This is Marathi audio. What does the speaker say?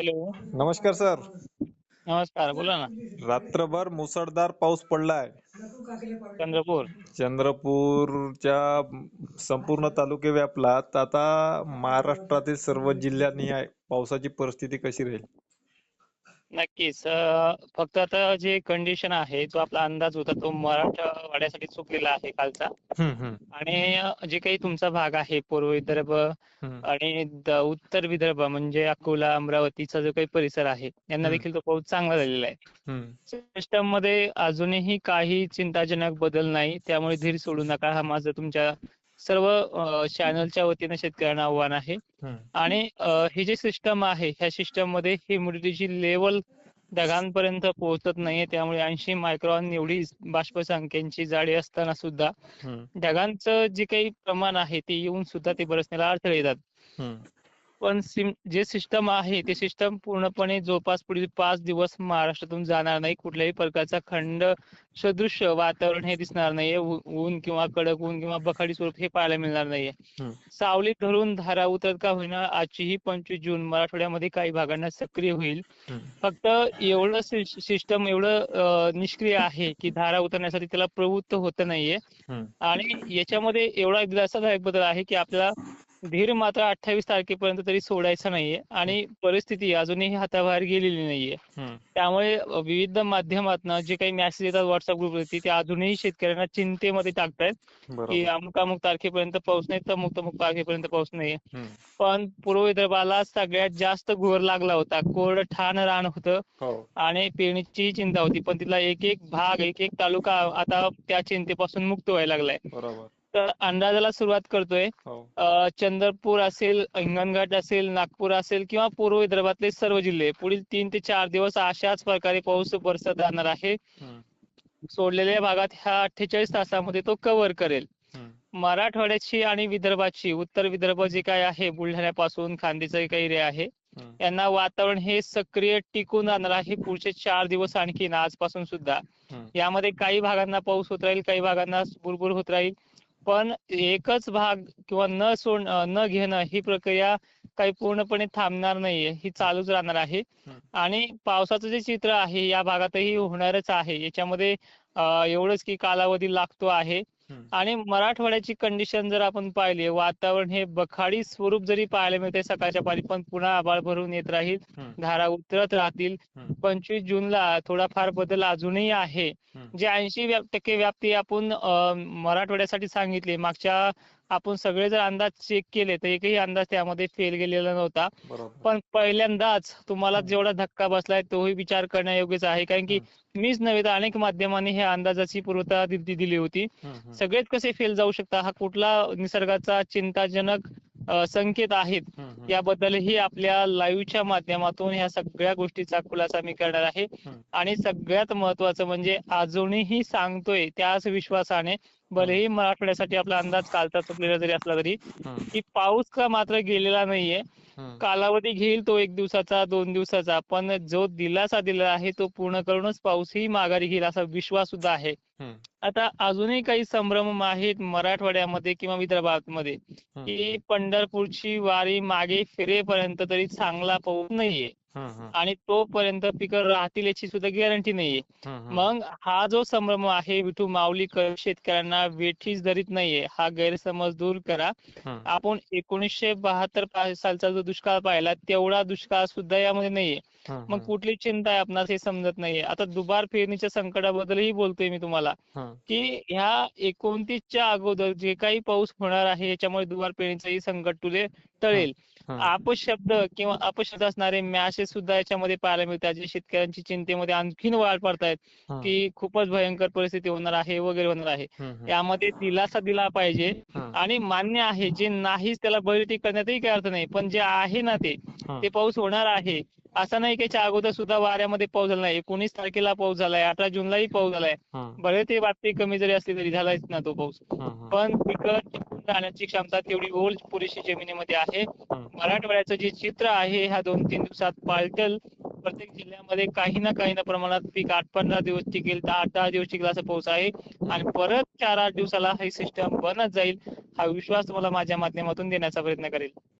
हॅलो. नमस्कार सर. नमस्कार बोला ना. रात्रभर मुसळधार पाऊस पडलाय. चंद्रपूर. चंद्रपूरच्या संपूर्ण तालुके व्यापलात. आता महाराष्ट्रातील सर्व जिल्ह्यांनी पावसाची परिस्थिती कशी राहील? नक्कीच. अं, फक्त आता जे कंडिशन आहे जो आपला अंदाज होता तो मराठवाड्यासाठी चुकलेला आहे कालचा. हम्म, हम्म, आणि अं, जे काही तुमचा भाग आहे पूर्व विदर्भ हम्म. आणि द- उत्तर विदर्भ म्हणजे अकोला अमरावतीचा जो काही परिसर आहे यांना हम्म. देखील तो पाऊस चांगला झालेला आहे. हम्म, सिस्टममध्ये अजूनही काही चिंताजनक बदल नाही त्यामुळे धीर सोडू नका. हा माझं तुमच्या सर्व चॅनलच्या वतीने शेतकऱ्यांना आव्हान आहे. आणि ही जी सिस्टम आहे ह्या सिस्टममध्ये ह्युमिडिटीची लेवल ढगांपर्यंत पोहोचत नाहीये त्यामुळे ऐंशी मायक्रॉन एवढी बाष्प संख्येची जाडी असताना सुद्धा ढगांचं जे काही प्रमाण आहे ते येऊन सुद्धा ते बरसण्याला अडथळे येतात. पण सिम जे सिस्टम आहे ते सिस्टम पूर्णपणे जवळपास पुढील पाच दिवस महाराष्ट्रातून जाणार नाही कुठल्याही प्रकारचा खंड सदृश्य वातावरण हे दिसणार नाहीये ऊन किंवा कडक ऊन किंवा बखाडी स्वरूप हे पाहायला मिळणार नाहीये. सावलीत धरून धारा उतरत का होईना आजची ही पंचवीस जून मराठवाड्यामध्ये काही भागांना सक्रिय होईल. फक्त एवढं सिस्टम एवढं निष्क्रिय आहे की धारा उतरण्यासाठी त्याला प्रवृत्त होत नाहीये. आणि याच्यामध्ये एवढा दिलासादायक बदल आहे की आपल्याला धीर मात्र अठ्ठावीस तारखेपर्यंत तरी सोडायचा नाहीये आणि परिस्थिती अजूनही हाताबाहेर गेलेली नाहीये. त्यामुळे विविध माध्यमातून जे काही मेसेज येतात व्हॉट्सअप ग्रुपवरती ते अजूनही शेतकऱ्यांना चिंतेमध्ये टाकतायत. की अमुक अमुक तारखेपर्यंत पाऊस नाही तमुक तमुक तारखेपर्यंत पाऊस नाही. पण पूर्व विदर्भाला सगळ्यात जास्त घोर लागला होता. कोरड ठाण रान होतं हो. आणि पेरणीची चिंता होती. पण तिथला एक एक भाग एक एक तालुका आता त्या चिंतेपासून मुक्त व्हायला लागलाय. बरोबर. तर अंदाजाला सुरुवात करतोय हो चंद्रपूर असेल हिंगणघाट असेल नागपूर असेल किंवा पूर्व विदर्भातले सर्व जिल्हे पुढील तीन ते चार दिवस अशाच प्रकारे पाऊस बरसत राहणार आहे. सोडलेल्या भागात ह्या अठ्ठेचाळीस तासामध्ये तो कव्हर करेल. मराठवाड्याची आणि विदर्भाची उत्तर विदर्भ जे काय आहे बुलढाण्यापासून खांदेचा काही एरिया आहे. यांना वातावरण हे सक्रिय टिकून राहणार आहे पुढचे चार दिवस आणखीन आजपासून सुद्धा. यामध्ये काही भागांना पाऊस होत राहील काही भागांना बुरबुर होत राहील पण एकच भाग किंवा न सोड न घेणं ही प्रक्रिया काही पूर्णपणे थांबणार नाहीये ही चालूच राहणार आहे. आणि पावसाचं जे चित्र आहे या भागातही होणारच आहे याच्यामध्ये एवढंच की कालावधी लागतो आहे. आणि मराठवाड्याची कंडिशन जर आपण पाहिली वातावरण हे बखाडी स्वरूप जरी पाहायला मिळते सकाळच्या पारी पण पुन्हा आभाळ भरून येत राहील. धारा उतरत राहतील. पंचवीस जूनला थोडाफार बदल अजूनही आहे. जे ऐंशी टक्के व्याप्ती आपण मराठवाड्यासाठी सांगितली मागच्या आपण सगळे जर अंदाज चेक केले तर एकही अंदाज त्यामध्ये फेल गेलेला नव्हता. पण पहिल्यांदाच तुम्हाला जेवढा धक्का बसलाय तोही विचार करण्यायोग्यच आहे. कारण की मीच नव्हे तर अनेक माध्यमांनी ह्या अंदाजाची पूर्वता दिली होती. सगळेच कसे फेल जाऊ शकता हा कुठला निसर्गाचा चिंताजनक संकेत आहेत. याबद्दलही आपल्या लाईव्हच्या माध्यमातून ह्या सगळ्या गोष्टीचा खुलासा मी करणार आहे. आणि सगळ्यात महत्वाचं म्हणजे अजूनही सांगतोय त्याच विश्वासाने भलेही मराठवाड्यासाठी आपला अंदाज कालचा चुकलेला जरी असला तरी. की पाऊस का मात्र गेलेला नाहीये. कालावधी घेईल तो एक दिवसाचा दोन दिवसाचा पण जो दिलासा दिला आहे तो पूर्ण करूनच पाऊसही माघारी घेईल असा विश्वास सुद्धा आहे. आता अजूनही काही संभ्रम आहेत मराठवाड्यामध्ये किंवा विदर्भामध्ये हम्म. की पंढरपूरची वारी मागे फिरेपर्यंत तरी चांगला पाऊस नाहीये. आणि तोपर्यंत पिकं राहतील याची सुद्धा गॅरंटी नाहीये. मग हा जो संभ्रम आहे विठू माऊली शेतकऱ्यांना वेठीच धरीत नाहीये हा गैरसमज दूर करा. आपण एकोणीसशे बहात्तर सालचा जो दुष्काळ पाहिला तेवढा दुष्काळ सुद्धा यामध्ये नाहीये. मग कुठली चिंता आहे आपणास हे समजत नाहीये आता दुबार पेरणीच्या संकटाबद्दलही बोलतोय मी तुम्हाला. की ह्या एकोणतीसच्या अगोदर जे काही पाऊस होणार आहे याच्यामुळे दुबार पेरणीचंही संकट तुले टळेल. अपशब्द किंवा अपशब्द असणारे मॅसेज सुद्धा याच्यामध्ये पाहायला मिळतात जे शेतकऱ्यांची चिंतेमध्ये आणखीन वाढ पडतायत. की खूपच भयंकर परिस्थिती होणार आहे वगैरे होणार आहे. यामध्ये दिलासा दिला पाहिजे. आणि मान्य आहे जे नाहीच त्याला बळीटी करण्यातही काही अर्थ नाही पण जे आहे ना ते. ते पाऊस होणार आहे असं नाही की याच्या अगोदर सुद्धा वाऱ्यामध्ये पाऊस झाला नाही. एकोणीस तारखेला पाऊस झालाय अठरा जूनलाही पाऊस झालाय. बरे ते बातमी कमी जरी असली तरी झालाच ना तो पाऊस. पण पिकं टिकून राहण्याची क्षमता तेवढी ओल पुरेशी जमिनीमध्ये आहे. मराठवाड्याचं जे चित्र आहे ह्या दोन तीन दिवसात पालटल. प्रत्येक जिल्ह्यामध्ये काही ना काही ना प्रमाणात पीक आठ पंधरा दिवस टिकेल आठ दहा दिवस टिकेल असा पाऊस आहे. आणि परत चार आठ दिवसाला ही सिस्टम बनत जाईल हा विश्वास तुम्हाला माझ्या माध्यमातून देण्याचा प्रयत्न करेल.